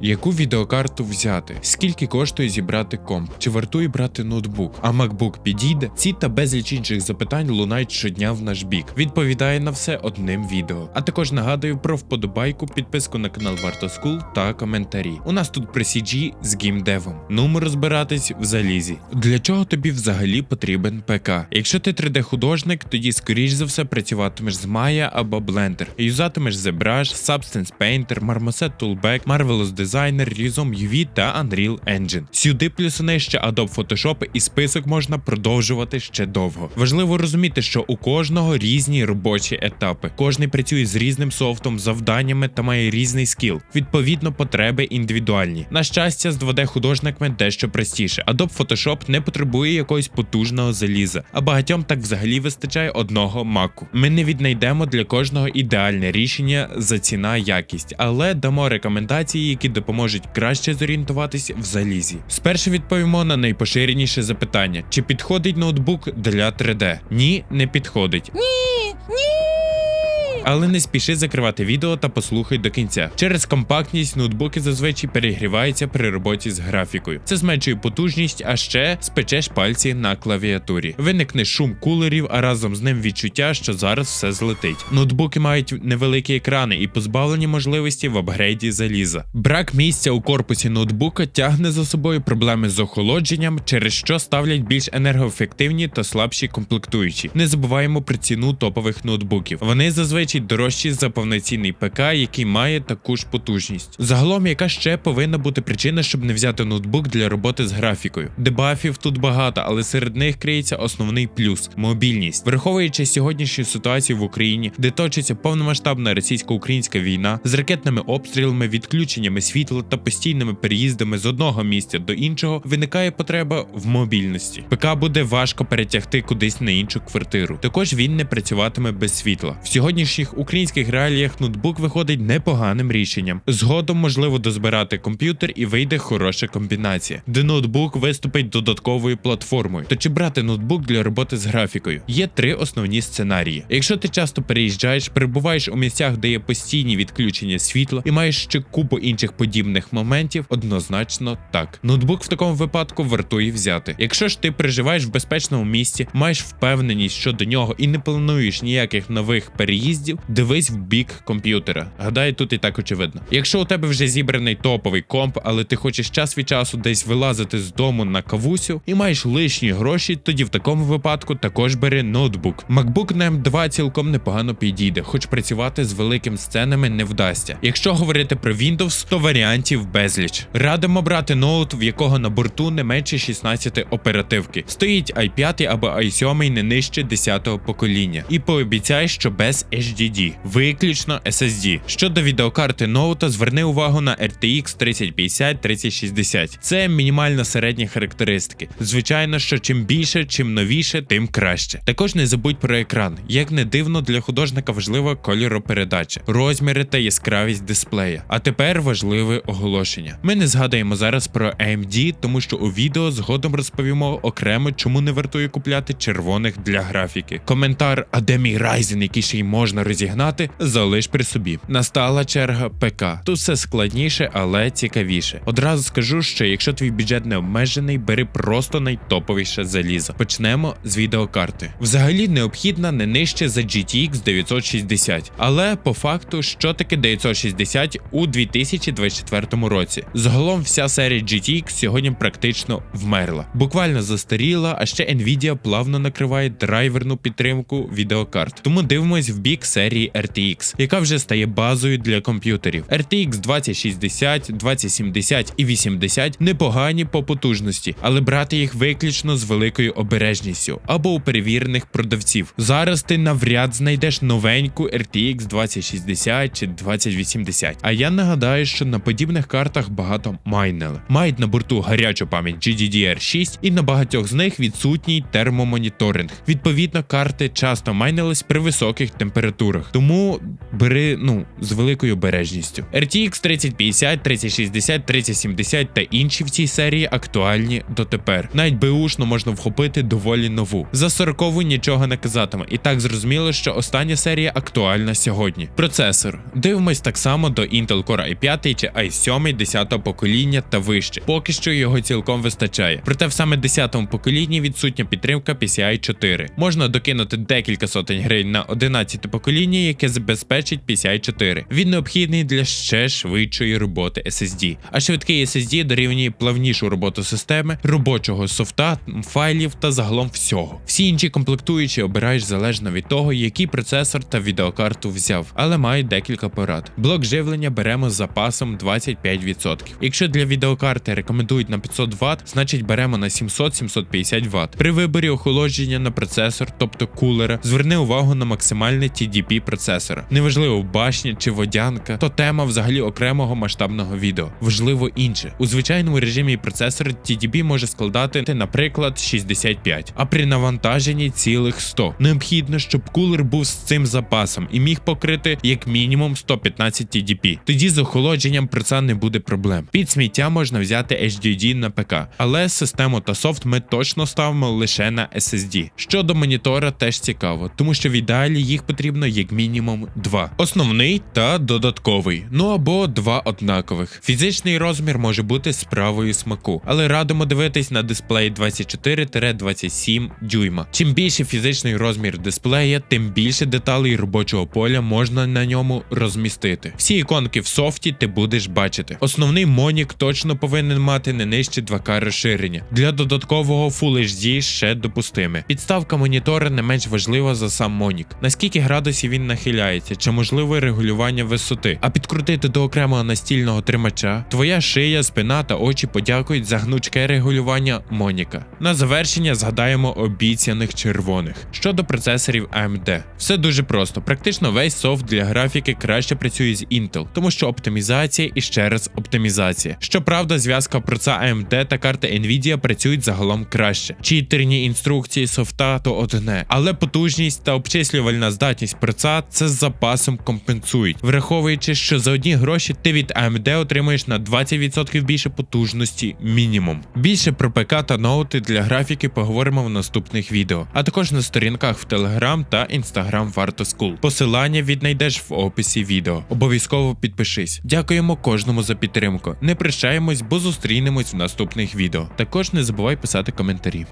Яку відеокарту взяти? Скільки коштує зібрати комп? Чи вартує брати ноутбук? А MacBook підійде? Ці та безліч інших запитань лунають щодня в наш бік. Відповідає на все одним відео. А також нагадую про вподобайку, підписку на канал Варто Скул та коментарі. У нас тут при CG з геймдевом. Нумо розбиратись в залізі. Для чого тобі взагалі потрібен ПК? Якщо ти 3D-художник, тоді скоріш за все працюватимеш з Maya або Blender. Юзатимеш ZBrush, Substance Painter, Marmoset Toolback, Marvelous Designer, Resume UV та Unreal Engine. Сюди плюсуне ще Adobe Photoshop і список можна продовжувати ще довго. Важливо розуміти, що у кожного різні робочі етапи. Кожний працює з різним софтом, завданнями та має різний скіл. Відповідно, потреби індивідуальні. На щастя, з 2D-художниками дещо простіше. Adobe Photoshop не потребує якогось потужного заліза, а багатьом так взагалі вистачає одного маку. Ми не віднайдемо для кожного ідеальне рішення за ціна якість, але дамо рекомендації, які допоможуть краще зорієнтуватись в залізі. Спершу відповімо на найпоширеніше запитання: чи підходить ноутбук для 3D? Ні, не підходить. Але не спіши закривати відео та послухай до кінця. Через компактність ноутбуки зазвичай перегріваються при роботі з графікою. Це зменшує потужність, а ще спечеш пальці на клавіатурі. Виникне шум кулерів, а разом з ним відчуття, що зараз все злетить. Ноутбуки мають невеликі екрани і позбавлені можливості в апгрейді заліза. Брак місця у корпусі ноутбука тягне за собою проблеми з охолодженням, через що ставлять більш енергоефективні та слабші комплектуючі. Не забуваємо про ціну топових ноутбуків. Вони зазвичай дорожчі за повноцінний ПК, який має таку ж потужність. Загалом, яка ще повинна бути причина, щоб не взяти ноутбук для роботи з графікою? Дебафів тут багато, але серед них криється основний плюс мобільність. Враховуючи сьогоднішню ситуацію в Україні, де точиться повномасштабна російсько-українська війна з ракетними обстрілами, відключеннями світла та постійними переїздами з одного місця до іншого, виникає потреба в мобільності. ПК буде важко перетягти кудись на іншу квартиру. Також він не працюватиме без світла. В сьогоднішніх українських реаліях ноутбук виходить непоганим рішенням. Згодом можливо дозбирати комп'ютер і вийде хороша комбінація, де ноутбук виступить додатковою платформою. То чи брати ноутбук для роботи з графікою? Є три основні сценарії. Якщо ти часто переїжджаєш, перебуваєш у місцях, де є постійні відключення світла, і маєш ще купу інших подібних моментів, однозначно так. Ноутбук в такому випадку вартує взяти. Якщо ж ти проживаєш в безпечному місці, маєш впевненість щодо нього і не плануєш ніяких нових переїздів, дивись в бік комп'ютера. Гадаю, тут і так очевидно. Якщо у тебе вже зібраний топовий комп, але ти хочеш час від часу десь вилазити з дому на кавусю і маєш лишні гроші, тоді в такому випадку також бери ноутбук. MacBook на M2 цілком непогано підійде, хоч працювати з великими сценами не вдасться. Якщо говорити про Windows, то варіантів безліч. Радимо брати ноут, в якого на борту не менше 16 оперативки. Стоїть i5 або i7 не нижче 10-го покоління. І пообіцяй, що без HDD, виключно SSD. Щодо відеокарти ноута, зверни увагу на RTX 3050 3060. Це мінімально середні характеристики. Звичайно, що чим більше, чим новіше, тим краще. Також не забудь про екран. Як не дивно, для художника важлива кольоропередача, розміри та яскравість дисплея. А тепер важливе оголошення. Ми не згадаємо зараз про AMD, тому що у відео згодом розповімо окремо, чому не вартує купляти червоних для графіки. Коментар, а де мій Ryzen, який ще й можна розігнати, залиш при собі. Настала черга ПК. Тут все складніше, але цікавіше. Одразу скажу, що якщо твій бюджет не обмежений, бери просто найтоповіше залізо. Почнемо з відеокарти. Взагалі необхідна не нижче за GTX 960. Але по факту, що таке 960 у 2024 році? Загалом вся серія GTX сьогодні практично вмерла. Буквально застаріла, а ще Nvidia плавно накриває драйверну підтримку відеокарт. Тому дивимось в бік серії RTX, яка вже стає базою для комп'ютерів. RTX 2060, 2070 і 80 непогані по потужності, але брати їх виключно з великою обережністю або у перевірених продавців. Зараз ти навряд знайдеш новеньку RTX 2060 чи 2080. А я нагадаю, що на подібних картах багато майнили. Мають на борту гарячу пам'ять GDDR6 і на багатьох з них відсутній термомоніторинг. Відповідно, карти часто майнились при високих температурах. Текстурах. Тому бери ну з великою обережністю. RTX 3050, 3060, 3070 та інші в цій серії актуальні дотепер. Навіть беушно можна вхопити доволі нову. За 40 нічого не казатиме, і так зрозуміло, що остання серія актуальна сьогодні. Процесор. Дивимось так само до Intel Core i5 чи i7 10 покоління та вище. Поки що його цілком вистачає. Проте в саме 10 поколінні відсутня підтримка PCI 4. Можна докинути декілька сотень гривень на 11 покоління, яке забезпечить PCI 4. Він необхідний для ще швидшої роботи SSD. А швидкий SSD дорівнює плавнішу роботу системи, робочого софта, файлів та загалом всього. Всі інші комплектуючі обираєш залежно від того, який процесор та відеокарту взяв, але мають декілька порад. Блок живлення беремо з запасом 25%. Якщо для відеокарти рекомендують на 500 Вт, значить беремо на 700-750 Вт. При виборі охолодження на процесор, тобто кулера, зверни увагу на максимальне TDP процесора. Неважливо башня чи водянка, то тема взагалі окремого масштабного відео. Важливо інше. У звичайному режимі процесор TDP може складати, наприклад, 65, а при навантаженні цілих 100. Необхідно, щоб кулер був з цим запасом і міг покрити як мінімум 115 TDP. Тоді з охолодженням про це не буде проблем. Під сміття можна взяти HDD на ПК, але систему та софт ми точно ставимо лише на SSD. Щодо монітора, теж цікаво, тому що в ідеалі їх потрібно як мінімум два: основний та додатковий, ну або два однакових. Фізичний розмір може бути справою смаку, але радимо дивитись на дисплей 24-27 дюйма. Чим більше фізичний розмір дисплея, тим більше деталей робочого поля можна на ньому розмістити. Всі іконки в софті ти будеш бачити. Основний монік точно повинен мати не нижче 2К розширення. Для додаткового Full HD ще допустиме. Підставка монітора не менш важлива за сам монік. Наскільки градусів він нахиляється, чи можливе регулювання висоти, а підкрутити до окремого настільного тримача. Твоя шия, спина та очі подякують за гнучке регулювання моніка. На завершення згадаємо обіцяних червоних. Щодо процесорів AMD, все дуже просто. Практично весь софт для графіки краще працює з Intel, тому що оптимізація і ще раз оптимізація. Щоправда, зв'язка проца AMD та карти Nvidia працюють загалом краще. Читерні інструкції софта то одне, але потужність та обчислювальна здатність проца це з запасом компенсують, враховуючи, що за одні гроші ти від AMD отримуєш на 20% більше потужності мінімум. Більше про ПК та ноути для графіки поговоримо в наступних відео, а також на сторінках в Telegram та Instagram Варто School. Посилання віднайдеш в описі відео. Обов'язково підпишись. Дякуємо кожному за підтримку. Не прощаємось, бо зустрінемось в наступних відео. Також не забувай писати коментарі.